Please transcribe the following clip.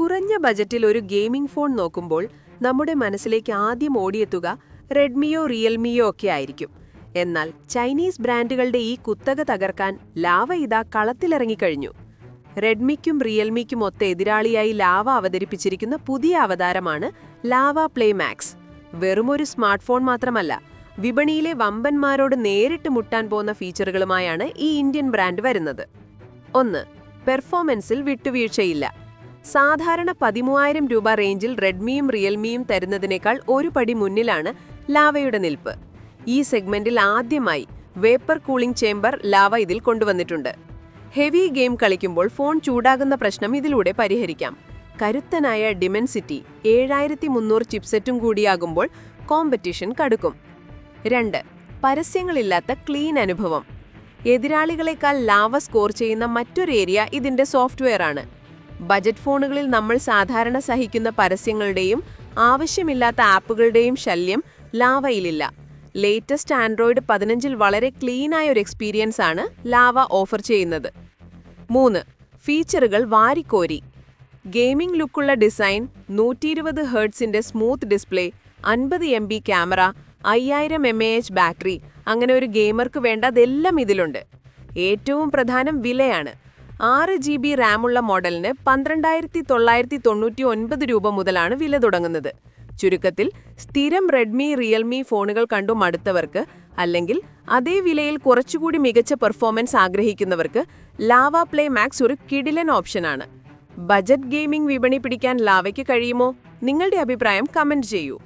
കുറഞ്ഞ ബജറ്റിൽ ഒരു ഗെയിമിംഗ് ഫോൺ നോക്കുമ്പോൾ നമ്മുടെ മനസ്സിലേക്ക് ആദ്യം ഓടിയെത്തുക റെഡ്മിയോ റിയൽമിയോ ഒക്കെ ആയിരിക്കും. എന്നാൽ ചൈനീസ് ബ്രാൻഡുകളുടെ ഈ കുത്തക തകർക്കാൻ ലാവ ഇതാ കളത്തിലിറങ്ങിക്കഴിഞ്ഞു. റെഡ്മിക്കും റിയൽമിക്കും ഒത്ത എതിരാളിയായി ലാവ അവതരിപ്പിച്ചിരിക്കുന്ന പുതിയ അവതാരമാണ് ലാവ പ്ലേ മാക്സ് വെറുമൊരു സ്മാർട്ട് ഫോൺ മാത്രമല്ല വിപണിയിലെ വമ്പന്മാരോട് നേരിട്ട് മുട്ടാൻ പോകുന്ന ഫീച്ചറുകളുമായാണ് ഈ ഇന്ത്യൻ ബ്രാൻഡ് വരുന്നത്. ഒന്ന് പെർഫോമൻസിൽ വിട്ടുവീഴ്ചയില്ല. സാധാരണ പതിമൂവായിരം രൂപ റേഞ്ചിൽ റെഡ്മിയും റിയൽമിയും തരുന്നതിനേക്കാൾ ഒരു പടി മുന്നിലാണ് ലാവയുടെ നിൽപ്പ്. ഈ സെഗ്മെന്റിൽ ആദ്യമായി വേപ്പർ കൂളിംഗ് ചേംബർ ലാവ ഇതിൽ കൊണ്ടുവന്നിട്ടുണ്ട്. ഹെവി ഗെയിം കളിക്കുമ്പോൾ ഫോൺ ചൂടാകുന്ന പ്രശ്നം ഇതിലൂടെ പരിഹരിക്കാം. കരുത്തനായ ഡിമെൻസിറ്റി ഏഴായിരത്തി മുന്നൂറ് ചിപ്സെറ്റും കൂടിയാകുമ്പോൾ കോമ്പറ്റീഷൻ കടുക്കും. രണ്ട് പരസ്യങ്ങളില്ലാത്ത ക്ലീൻ അനുഭവം. എതിരാളികളെക്കാൾ ലാവ സ്കോർ ചെയ്യുന്ന മറ്റൊരു ഏരിയ ഇതിന്റെ സോഫ്റ്റ്വെയർ ആണ് ബജറ്റ് ഫോണുകളിൽ നമ്മൾ സാധാരണ സഹിക്കുന്ന പരസ്യങ്ങളുടെയും ആവശ്യമില്ലാത്ത ആപ്പുകളുടെയും ശല്യം ലാവയിലില്ല. ലേറ്റസ്റ്റ് ആൻഡ്രോയിഡ് പതിനഞ്ചിൽ വളരെ ക്ലീനായ ഒരു എക്സ്പീരിയൻസ് ആണ് ലാവ ഓഫർ ചെയ്യുന്നത്. മൂന്ന് ഫീച്ചറുകൾ വാരിക്കോരി. ഗെയിമിംഗ് ലുക്കുള്ള ഡിസൈൻ നൂറ്റി ഇരുപത് ഹേർട്സിന്റെ സ്മൂത്ത് ഡിസ്പ്ലേ അൻപത് എം ബി ക്യാമറ അയ്യായിരം എം എ എച്ച് ബാറ്ററി അങ്ങനെ ഒരു ഗെയിമർക്ക് വേണ്ടതെല്ലാം ഇതിലുണ്ട്. ഏറ്റവും പ്രധാനം വിലയാണ്. ആറ് ജി ബി റാമുള്ള മോഡലിന് പന്ത്രണ്ടായിരത്തി തൊള്ളായിരത്തി തൊണ്ണൂറ്റി ഒൻപത് രൂപ മുതലാണ് വില തുടങ്ങുന്നത്. ചുരുക്കത്തിൽ സ്ഥിരം റെഡ്മി റിയൽമി ഫോണുകൾ കണ്ടു മടുത്തവർക്ക് അല്ലെങ്കിൽ അതേ വിലയിൽ കുറച്ചുകൂടി മികച്ച പെർഫോമൻസ് ആഗ്രഹിക്കുന്നവർക്ക് ലാവ പ്ലേ മാക്സ് ഒരു കിടിലൻ ഓപ്ഷനാണ് ബജറ്റ് ഗെയിമിംഗ് വിപണി പിടിക്കാൻ ലാവയ്ക്ക് കഴിയുമോ? നിങ്ങളുടെ അഭിപ്രായം കമന്റ് ചെയ്യൂ.